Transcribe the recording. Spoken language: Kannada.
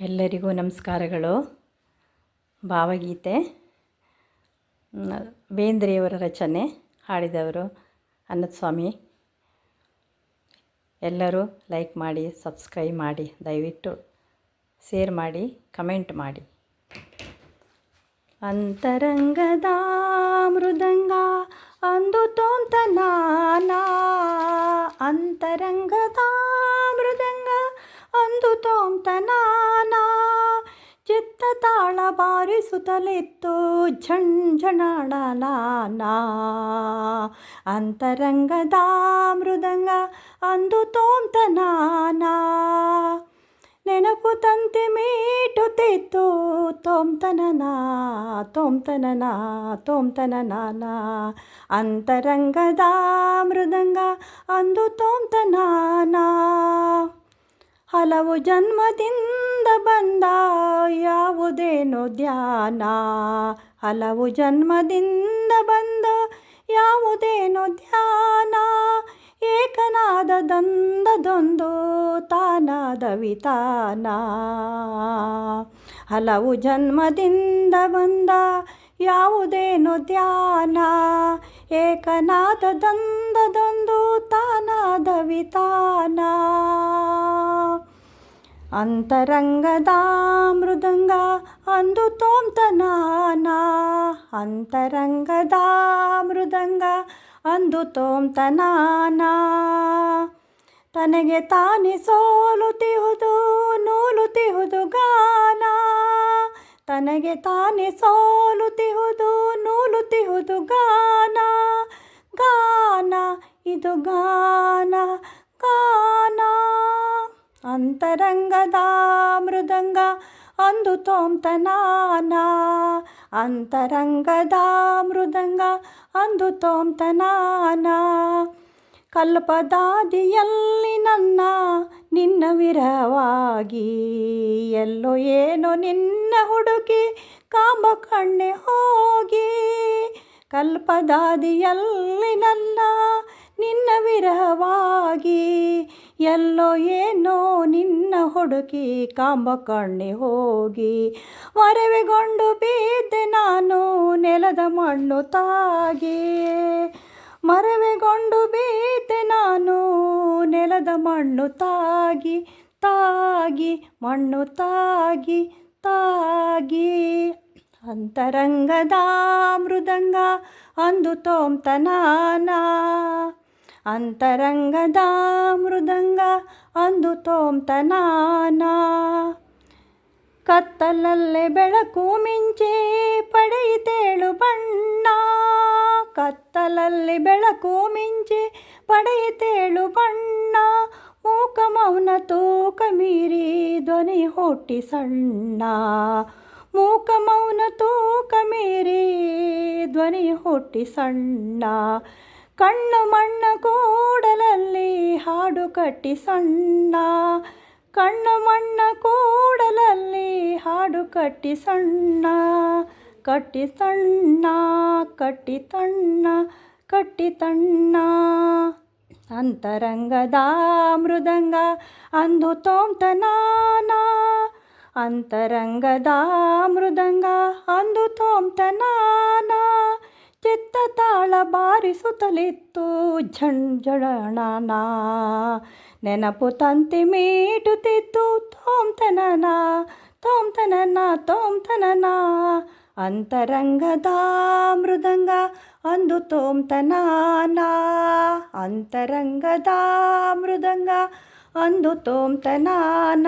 ಎಲ್ಲರಿಗೂ ನಮಸ್ಕಾರಗಳು. ಭಾವಗೀತೆ. ಬೇಂದ್ರೆಯವರ ರಚನೆ, ಹಾಡಿದವರು ಅನ್ನಸ್ವಾಮಿ ಎಲ್ಲರೂ ಲೈಕ್ ಮಾಡಿ, ಸಬ್ಸ್ಕ್ರೈಬ್ ಮಾಡಿ, ದಯವಿಟ್ಟು ಶೇರ್ ಮಾಡಿ, ಕಮೆಂಟ್ ಮಾಡಿ. ಅಂತರಂಗದ ಮೃದಂಗ ಅಂದು ತೋಂತನಾನ ಅಂತರಂಗದ ಮೃದಂಗ ಅಂದು ತೋಂತನಾನ ಚಿತ್ತ ತಾಳ ಬಾರಿಸುತ್ತಲಿತ್ತು ಝಂಝಣಾಡಲಾನ ಅಂತರಂಗದ ಮೃದಂಗ ಅಂದು ತೋಂತನಾನ ನೆನಪು ತಂತೆ ಮೀಟುತ್ತಿತ್ತು ತೋಂತನನ ತೋಂತನನ ತೋಂತನನಾನ ಅಂತರಂಗದ ಮೃದಂಗ ಅಂದು ತೋಂತನಾನ ಹಲವು ಜನ್ಮದಿಂದ ಬಂದ ಯಾವುದೇನೋ ಧ್ಯಾನ. ಹಲವು ಜನ್ಮದಿಂದ ಬಂದ ಯಾವುದೇನೋ ಧ್ಯಾನ. ಏಕನಾದ ದಂದದೊಂದು ತಾನಾದ ವಿತಾನ. ಹಲವು ಜನ್ಮದಿಂದ ಬಂದ ಯಾವುದೇನೋ ಧ್ಯಾನ. ಏಕನಾದದೊಂದದೊಂದು ತಾನಾದ ವಿತಾನ. ಅಂತರಂಗದ ಮೃದಂಗ ಅಂದು ತೋಮ್ತನಾನಾ. ಅಂತರಂಗದ ಮೃದಂಗ ಅಂದು ತೋಮ್ತನಾನಾ. ತನಗೆ ತಾನೇ ಸೋಲುತಿಹುದು, ನೂಲುತಿಹುದು ಗಾನ. ತನಗೆ ತಾನೇ ಸೋಲುತಿಹುದು, ನೂಲುತಿಹುದು ಗಾನ. ಗಾನ, ಇದು ಗಾನ. ಗಾನ ಅಂತರಂಗದ ಮೃದಂಗ ಅಂದು ತೋಂತನಾನ ಅಂತರಂಗದ ಮೃದಂಗ ಅಂದು ತೋಂತನಾನ ಕಲ್ಪದಾದಿಯಲ್ಲಿ ನನ್ನ ನಿನ್ನ ವಿರವಾಗಿ ಎಲ್ಲೋ ಏನೋ ನಿನ್ನ ಹುಡುಕಿ ಕಾಂಬ ಕಣ್ಣೆ ಹೋಗಿ. ಕಲ್ಪದಾದಿಯಲ್ಲಿ ನನ್ನ ನಿನ್ನ ವಿರಹವಾಗಿ ಎಲ್ಲೋ ಏನೋ ನಿನ್ನ ಹುಡುಕಿ ಕಾಂಬ ಕಣ್ಣೆ ಹೋಗಿ ಮರವೆಗೊಂಡು ಬಿದ್ದೆ ನಾನು ನೆಲದ ಮಣ್ಣು ತಾಗಿ. ಮರವೆಗೊಂಡು ಬಿದ್ದೆ ನಾನು ನೆಲದ ಮಣ್ಣು ತಾಗಿ ತಾಗಿ, ಮಣ್ಣು ತಾಗಿ ತಾಗಿ. ಅಂತರಂಗದ ಮೃದಂಗ ಅಂದು ತೋಂತನಾನ ಅಂತರಂಗದ ಮೃದಂಗ ಅಂದು ತೋಂತನಾನ ಕತ್ತಲಲ್ಲೇ ಬೆಳಕು ಮಿಂಚೆ ಪಡೆಯಿತೇಳು ಬಣ್ಣ. ಕತ್ತಲಲ್ಲಿ ಬೆಳಕು ಮಿಂಚೆ ಪಡೆಯಿತೇಳು ಬಣ್ಣ. ಮೂಕ ಮೌನ ತೂಕ ಮೀರಿ ಧ್ವನಿ ಹುಟ್ಟಿ ಸಣ್ಣ. ಮೂಕ ಮೌನ ತೂಕ ಮೀರಿ ಧ್ವನಿ ಹುಟ್ಟಿ ಸಣ್ಣ. ಕಣ್ಣು ಮಣ್ಣ ಕೂಡಲಲ್ಲಿ ಹಾಡು ಕಟ್ಟಿ ಸಣ್ಣ. ಕಣ್ಣು ಮಣ್ಣ ಕೂಡಲಲ್ಲಿ ಹಾಡು ಕಟ್ಟಿ ಸಣ್ಣ. ಕಟ್ಟಿ ಸಣ್ಣ, ಕಟ್ಟಿ ತಣ್ಣ ಕಟ್ಟಿ ತಣ್ಣ. ಅಂತರಂಗದ ಮೃದಂಗ ಅಂದು ತೋಮ್ತನಾನ ಅಂತರಂಗದ ಮೃದಂಗ ಅಂದು ಚಿತ್ತ ತಾಳ ಬಾರಿಸುತ್ತಲಿತ್ತು ಝಂಝಣನ ನೆನಪು ತಂತಿ ಮೀಟುತ್ತಿತ್ತು ತೋಂತನನ ತೋಂತನನ ತೋಂತನನ ಅಂತರಂಗದ ಮೃದಂಗ ಅಂದು ತೋಂತನಾನ ಅಂತರಂಗದ ಮೃದಂಗ ಅಂದು ತೋಂತನಾನ